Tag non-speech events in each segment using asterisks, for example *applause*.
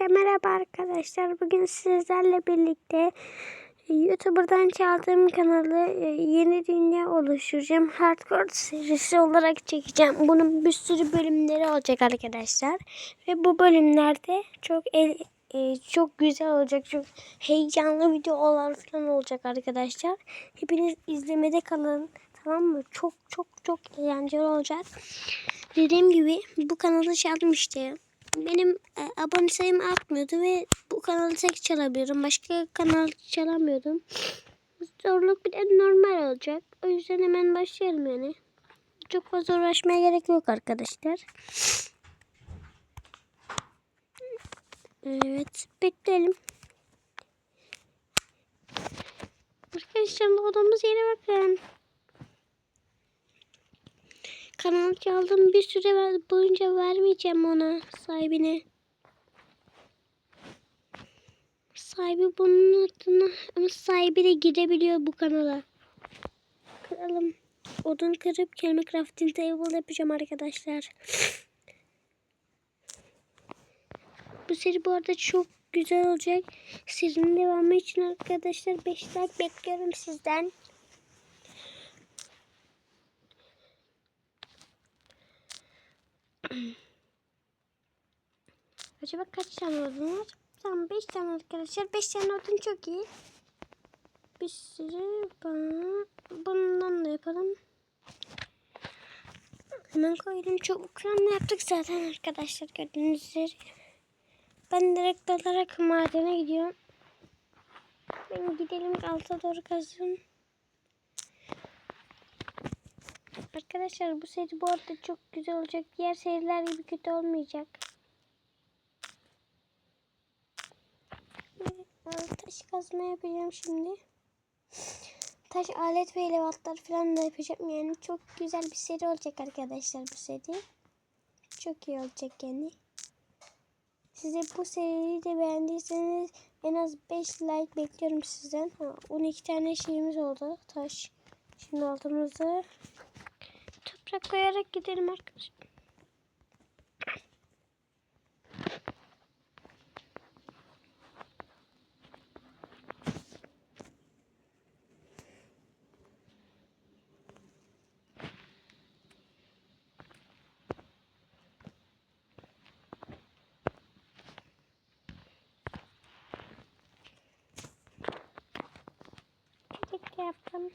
Herkese merhaba arkadaşlar. Bugün sizlerle birlikte YouTuber'dan çaldığım kanalı e, yeni dünya oluşturacağım. Hardcore serisi olarak çekeceğim. Bunun bir sürü bölümleri olacak arkadaşlar. Ve bu bölümlerde çok el, e, çok güzel olacak. Çok heyecanlı videolar falan olacak arkadaşlar. Hepiniz izlemede kalın. Tamam mı? Çok çok çok eğlenceli olacak. Dediğim gibi bu kanalı çaldım işte benim e, abone sayım artmıyordu ve bu kanalı tek çalabiliyorum. Başka kanal çalamıyordum. Zorluk bir de normal olacak. O yüzden hemen başlayalım yani. Çok fazla uğraşmaya gerek yok arkadaşlar. Evet bekleyelim. Arkadaşlar odamız yere bakın. Kanal çaldım bir süre boyunca vermeyeceğim ona sahibine. Sahibi bunun adına ama sahibi de girebiliyor bu kanala. Kıralım. Odun kırıp kelime crafting table yapacağım arkadaşlar. *laughs* Bu seri bu arada çok güzel olacak. Serinin devamı için arkadaşlar 5 like bekliyorum sizden. Acaba kaç tane odun var? Tamam 5 tane arkadaşlar. 5 tane odun çok iyi. Bir sürü. Bundan da yapalım. Hemen koydum. Çok kranla yaptık zaten arkadaşlar gördüğünüz üzere. Ben direkt dalarak madene gidiyorum. Ben gidelim alta doğru kazın. Arkadaşlar bu seri bu arada çok güzel olacak. Diğer seriler gibi kötü olmayacak. Taş kazma yapacağım şimdi. Taş alet ve elevatlar falan da yapacağım. Yani çok güzel bir seri olacak arkadaşlar bu seri. Çok iyi olacak yani. Size bu seriyi de beğendiyseniz en az 5 like bekliyorum sizden. Ha, 12 tane şeyimiz oldu. Taş. Şimdi altımızı toprak koyarak gidelim arkadaşlar. Çiçek yaptım.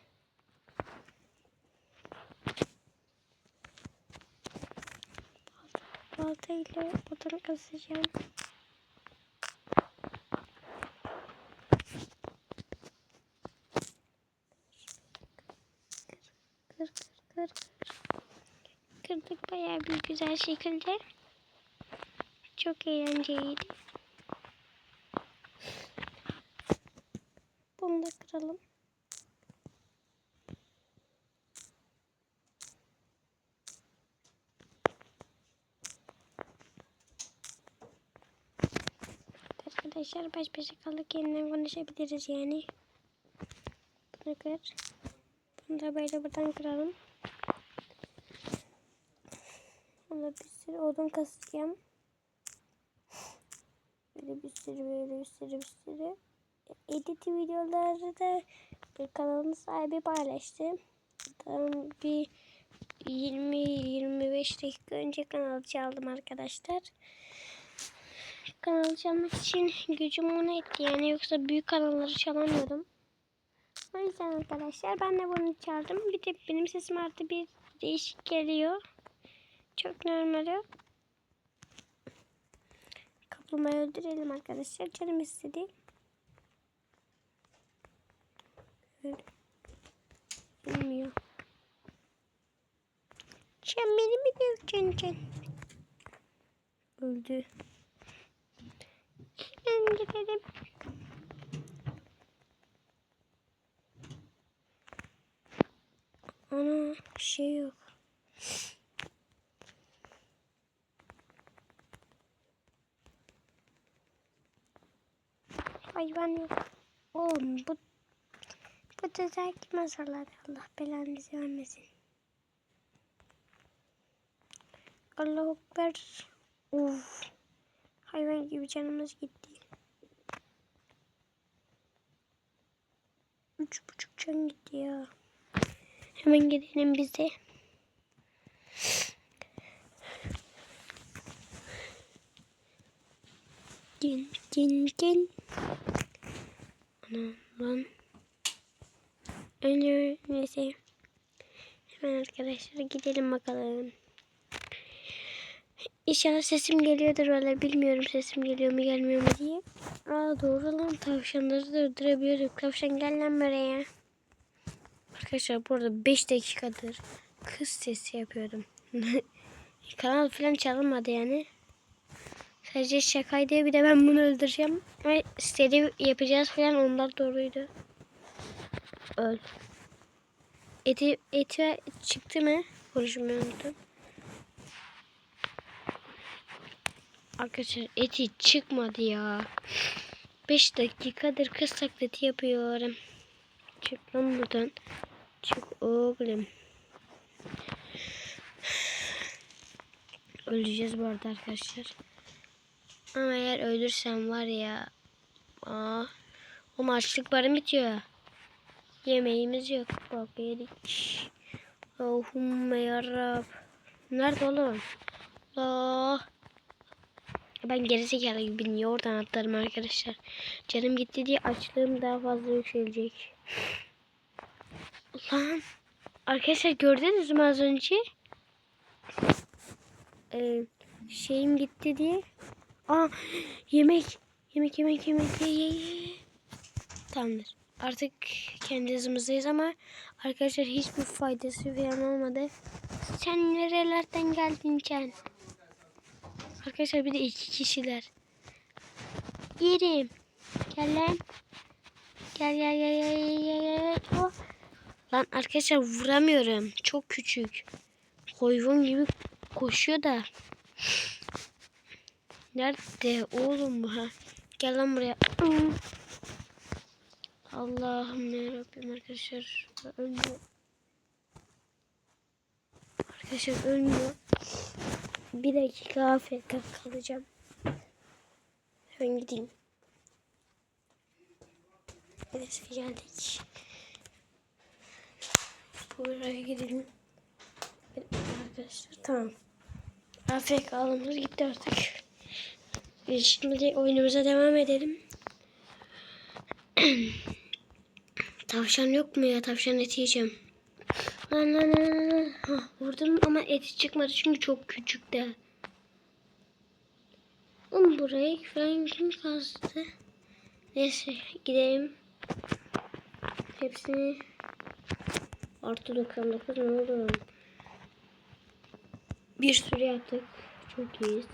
Balta ile odun kazacağım. Kır kır kır. Kırdık bayağı bir güzel şekilde. Çok eğlenceliydi. Bunu da kıralım. Arkadaşlar baş başa kaldık yeniden konuşabiliriz yani. Bunu kır. Bunu da böyle buradan kıralım. Burada bir sürü odun kasacağım. Böyle bir sürü böyle bir sürü bir sürü. Edit videoları da kanalın sahibi paylaştı. Tam bir 20-25 dakika önce kanalı çaldım arkadaşlar kanalı çalmak için gücüm ona etti yani yoksa büyük kanalları çalamıyordum. O yüzden arkadaşlar ben de bunu çaldım. Bir de benim sesim artı bir değişik geliyor. Çok normal. Kaplumbağayı öldürelim arkadaşlar. Canım istedi. Bilmiyor. Sen beni mi döveceksin? Öldü. Gidelim. Ana şey yok. Hayvan yok. Oğlum bu bu düzel kim hazırladı? Allah belanızı vermesin. Allah ekber. Uf. Hayvan gibi canımız gitti. Üç buçuk can gitti ya. Hemen gidelim biz de. Din din din. Anam lan. Önce neyse. Hemen arkadaşlar gidelim bakalım. İnşallah sesim geliyordur öyle bilmiyorum sesim geliyor mu gelmiyor mu diye. Aa doğru lan tavşanları durdurabiliyorduk. Tavşan gel lan buraya. Arkadaşlar burada 5 dakikadır kız sesi yapıyordum. *laughs* Kanal falan çalınmadı yani. Sadece şakaydı bir de ben bunu öldüreceğim. Ve seri yapacağız falan onlar doğruydu. Öl. Eti, eti çıktı mı? Konuşmayı unuttum. Arkadaşlar eti çıkmadı ya. 5 dakikadır kız taklidi yapıyorum. Çık lan buradan. Çık oğlum. Öleceğiz bu arada arkadaşlar. Ama eğer ölürsem var ya. Aa, o maçlık barım bitiyor. Yemeğimiz yok. Bak yedik. Allahümme yarab. Nerede oğlum? Allah. Ben gerizekalı gibi niye oradan atlarım arkadaşlar. Canım gitti diye açlığım daha fazla yükselecek. Lan. Arkadaşlar gördünüz mü az önce? Ee, şeyim gitti diye. Aa yemek. Yemek yemek yemek ye ye ye. Tamamdır. Artık kendi hızımızdayız ama arkadaşlar hiçbir faydası falan olmadı. Sen nerelerden geldin Can? Arkadaşlar bir de iki kişiler. Yerim. Gel lan. Gel gel gel gel gel gel. Oh. Lan arkadaşlar vuramıyorum. Çok küçük. Hayvan gibi koşuyor da. Nerede oğlum bu ha? Gel lan buraya. Allah'ım yarabbim arkadaşlar. Ölmüyor. Arkadaşlar ölmüyor. Bir dakika afk kalacağım. Hemen gideyim. Neyse geldik. Buraya gidelim. Arkadaşlar tamam. AFK alınır gitti artık. Şimdi oyunumuza devam edelim. *clears throat* Tavşan yok mu ya? Tavşan eti yiyeceğim. Lan lan lan lan. Vurdum ama eti çıkmadı çünkü çok küçük de. Oğlum burayı falan kim kazdı? Neyse gidelim. Hepsini artı 99 ne olur? Bir sürü yaptık. Çok iyiyiz.